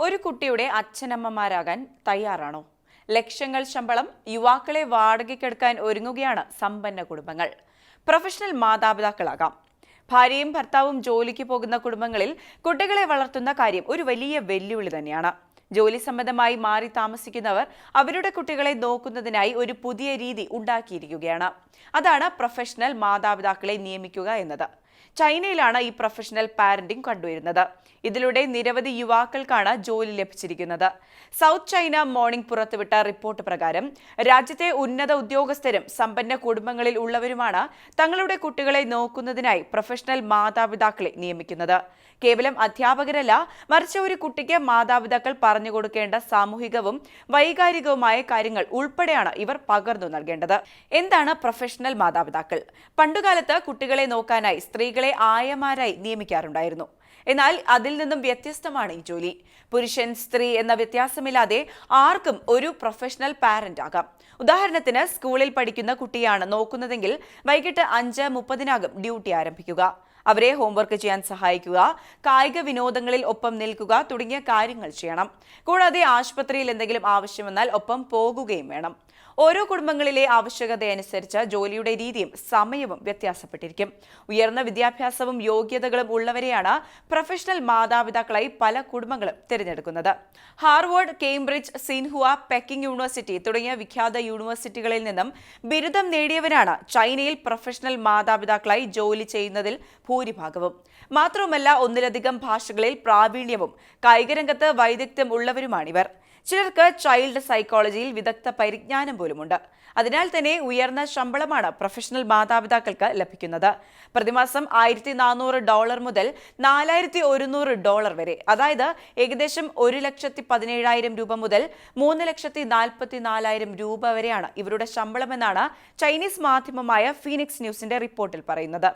ഒരു കുട്ടിയുടെ അച്ഛനമ്മമാരാകാൻ തയ്യാറാണോ? ലക്ഷങ്ങൾ ശമ്പളം യുവാക്കളെ വാടകയ്ക്കെടുക്കാൻ ഒരുങ്ങുകയാണ് സമ്പന്ന കുടുംബങ്ങൾ. പ്രൊഫഷണൽ മാതാപിതാക്കളാകാം. ഭാര്യയും ഭർത്താവും ജോലിക്ക് പോകുന്ന കുടുംബങ്ങളിൽ കുട്ടികളെ വളർത്തുന്ന കാര്യം ഒരു വലിയ വെല്ലുവിളി തന്നെയാണ്. ജോലി സംബന്ധമായി മാറി താമസിക്കുന്നവർ അവരുടെ കുട്ടികളെ നോക്കുന്നതിനായി ഒരു പുതിയ രീതി ഉണ്ടാക്കിയിരിക്കുകയാണ്. അതാണ് പ്രൊഫഷണൽ മാതാപിതാക്കളെ നിയമിക്കുക എന്നത്. ചൈനയിലാണ് ഈ പ്രൊഫഷണൽ പാരന്റിംഗ് കണ്ടുവരുന്നത്. ഇതിലൂടെ നിരവധി യുവാക്കൾക്കാണ് ജോലി ലഭിച്ചിരിക്കുന്നത്. സൗത്ത് ചൈന മോർണിംഗ് പുറത്തുവിട്ട റിപ്പോർട്ട് പ്രകാരം രാജ്യത്തെ ഉന്നത ഉദ്യോഗസ്ഥരും സമ്പന്ന കുടുംബങ്ങളിൽ ഉള്ളവരുമാണ് തങ്ങളുടെ കുട്ടികളെ നോക്കുന്നതിനായി പ്രൊഫഷണൽ മാതാപിതാക്കളെ നിയമിക്കുന്നത്. കേവലം അധ്യാപകരല്ല മറിച്ച് ഒരു കുട്ടിക്ക് മാതാപിതാക്കൾ പറഞ്ഞു കൊടുക്കേണ്ട സാമൂഹികവും വൈകാരികവുമായ കാര്യങ്ങൾ ഉൾപ്പെടെയാണ് ഇവർ പകർന്നു നൽകേണ്ടത്. എന്താണ് പ്രൊഫഷണൽ മാതാപിതാക്കൾ? പണ്ടുകാലത്ത് കുട്ടികളെ നോക്കാനായി സ്ത്രീകളെ ആയമാരായി നിയമിക്കാറുണ്ടായിരുന്നു. എന്നാൽ അതിൽ നിന്നും വ്യത്യസ്തമാണ് ഈ ജോലി. പുരുഷൻ സ്ത്രീ എന്ന വ്യത്യാസമില്ലാതെ ആർക്കും ഒരു പ്രൊഫഷണൽ പാരന്റ് ആകാം. ഉദാഹരണത്തിന് സ്കൂളിൽ പഠിക്കുന്ന കുട്ടിയാണ് നോക്കുന്നതെങ്കിൽ വൈകിട്ട് അഞ്ച് മുപ്പതിനാകും ഡ്യൂട്ടി ആരംഭിക്കുക. അവരെ ഹോംവർക്ക് ചെയ്യാൻ സഹായിക്കുക കായിക വിനോദങ്ങളിൽ ഒപ്പം നിൽക്കുക തുടങ്ങിയ കാര്യങ്ങൾ ചെയ്യണം. കൂടാതെ ആശുപത്രിയിൽ എന്തെങ്കിലും ആവശ്യം വന്നാൽ ഒപ്പം പോകുകയും വേണം. ഓരോ കുടുംബങ്ങളിലെ ആവശ്യകതയനുസരിച്ച് ജോലിയുടെ രീതിയും സമയവും വ്യത്യാസപ്പെട്ടിരിക്കും. ഉയർന്ന വിദ്യാഭ്യാസവും യോഗ്യതകളും ഉള്ളവരെയാണ് പ്രൊഫഷണൽ മാതാപിതാക്കളായി പല കുടുംബങ്ങളും തിരഞ്ഞെടുക്കുന്നത്. Harvard Cambridge Tsinghua Peking university തുടങ്ങിയ വിഖ്യാത യൂണിവേഴ്സിറ്റികളിൽ നിന്നും ബിരുദം നേടിയവരാണ് ചൈനയിൽ പ്രൊഫഷണൽ മാതാപിതാക്കളായി ജോലി ചെയ്യുന്നതിൽ ഭൂരിഭാഗവും. മാത്രവുമല്ല ഒന്നിലധികം ഭാഷകളിൽ പ്രാവീണ്യവും കായികരംഗത്ത് വൈദഗ്ധ്യം ഉള്ളവരുമാണിവർ. ചിലർക്ക് ചൈൽഡ് സൈക്കോളജിയിൽ വിദഗ്ധ പരിജ്ഞാനം പോലുമുണ്ട്. അതിനാൽ തന്നെ ഉയർന്ന ശമ്പളമാണ് പ്രൊഫഷണൽ മാതാപിതാക്കൾക്ക് ലഭിക്കുന്നത്. പ്രതിമാസം ആയിരത്തി നാനൂറ് ഡോളർ മുതൽ നാലായിരത്തി ഒരുന്നൂറ് ഡോളർ വരെ അതായത് ഏകദേശം ഒരു ലക്ഷത്തി പതിനേഴായിരം രൂപ മുതൽ മൂന്ന് ലക്ഷത്തി നാൽപ്പത്തി നാലായിരം രൂപ വരെയാണ് ഇവരുടെ ശമ്പളമെന്നാണ് ചൈനീസ് മാധ്യമമായ ഫീനിക്സ് ന്യൂസിന്റെ റിപ്പോർട്ടിൽ പറയുന്നത്.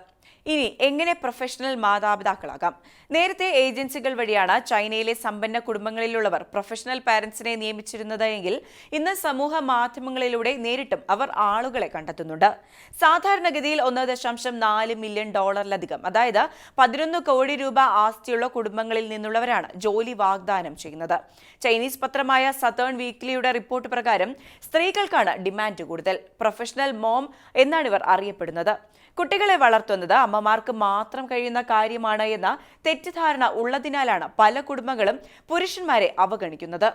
ഇനി എങ്ങനെ പ്രൊഫഷണൽ മാതാപിതാക്കളാകാം? നേരത്തെ ഏജൻസികൾ വഴിയാണ് ചൈനയിലെ സമ്പന്ന കുടുംബങ്ങളിലുള്ളവർ പ്രൊഫഷണൽ പാരന്റ്സിനെ നിയമിച്ചിരുന്നത് എങ്കിൽ ഇന്ന് സമൂഹ മാധ്യമങ്ങളിലൂടെ നേരിട്ടും അവർ ആളുകളെ കണ്ടെത്തുന്നുണ്ട്. സാധാരണഗതിയിൽ ഒന്ന് ദശാംശം നാല് മില്യൺ ഡോളറിലധികം അതായത് പതിനൊന്ന് കോടി രൂപ ആസ്തിയുള്ള കുടുംബങ്ങളിൽ നിന്നുള്ളവരാണ് ജോലി വാഗ്ദാനം ചെയ്യുന്നത്. ചൈനീസ് പത്രമായ സതേൺ വീക്ക്ലിയുടെ റിപ്പോർട്ട് പ്രകാരം സ്ത്രീകൾക്കാണ് ഡിമാൻഡ് കൂടുതൽ. പ്രൊഫഷണൽ മോം എന്നാണ് ഇവർ അറിയപ്പെടുന്നത്. കുട്ടികളെ വളർത്തുന്നത് അമ്മമാർക്ക് മാത്രം കഴിയുന്ന കാര്യമാണ് എന്ന തെറ്റിദ്ധാരണ ഉള്ളതിനാലാണ് പല കുടുംബങ്ങളും പുരുഷന്മാരെ അവഗണിക്കുന്നത്.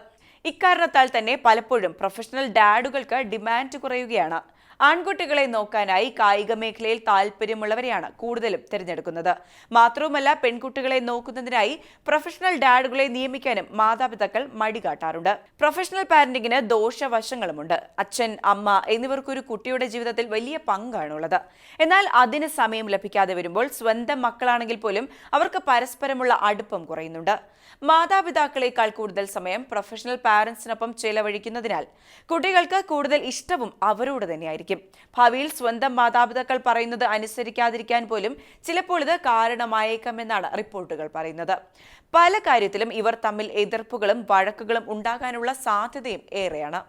ഇക്കാരണത്താൽ തന്നെ പലപ്പോഴും പ്രൊഫഷണൽ ഡാഡുകൾക്ക് ഡിമാൻഡ് കുറയുകയാണ്. ആൺകുട്ടികളെ നോക്കാനായി കായിക മേഖലയിൽ താല്പര്യമുള്ളവരെയാണ് കൂടുതലും തിരഞ്ഞെടുക്കുന്നത്. മാത്രവുമല്ല പെൺകുട്ടികളെ നോക്കുന്നതിനായി പ്രൊഫഷണൽ ഡാഡുകളെ നിയമിക്കാനും മാതാപിതാക്കൾ മടി കാട്ടാറുണ്ട് പ്രൊഫഷണൽ പാരന്റിങ്ങിന് ദോഷവശങ്ങളുമുണ്ട്. അച്ഛൻ അമ്മ എന്നിവർക്കൊരു കുട്ടിയുടെ ജീവിതത്തിൽ വലിയ പങ്കാണുള്ളത്. എന്നാൽ അതിന് സമയം ലഭിക്കാതെ വരുമ്പോൾ സ്വന്തം മക്കളാണെങ്കിൽ പോലും അവർക്ക് പരസ്പരമുള്ള അടുപ്പം കുറയുന്നുണ്ട്. മാതാപിതാക്കളെക്കാൾ കൂടുതൽ സമയം പ്രൊഫഷണൽ പാരന്റ്സിനൊപ്പം ചെലവഴിക്കുന്നതിനാൽ കുട്ടികൾക്ക് കൂടുതൽ ഇഷ്ടവും അവരോട് തന്നെയായിരിക്കും. ഭാവിയിൽ സ്വന്തം മാതാപിതാക്കൾ പറയുന്നത് അനുസരിക്കാതിരിക്കാൻ പോലും ചിലപ്പോൾ ഇത് കാരണമായേക്കാമെന്നാണ് റിപ്പോർട്ടുകൾ പറയുന്നത്. പല കാര്യത്തിലും ഇവർ തമ്മിൽ എതിർപ്പുകളും വഴക്കുകളും ഉണ്ടാകാനുള്ള സാധ്യതയും ഏറെയാണ്.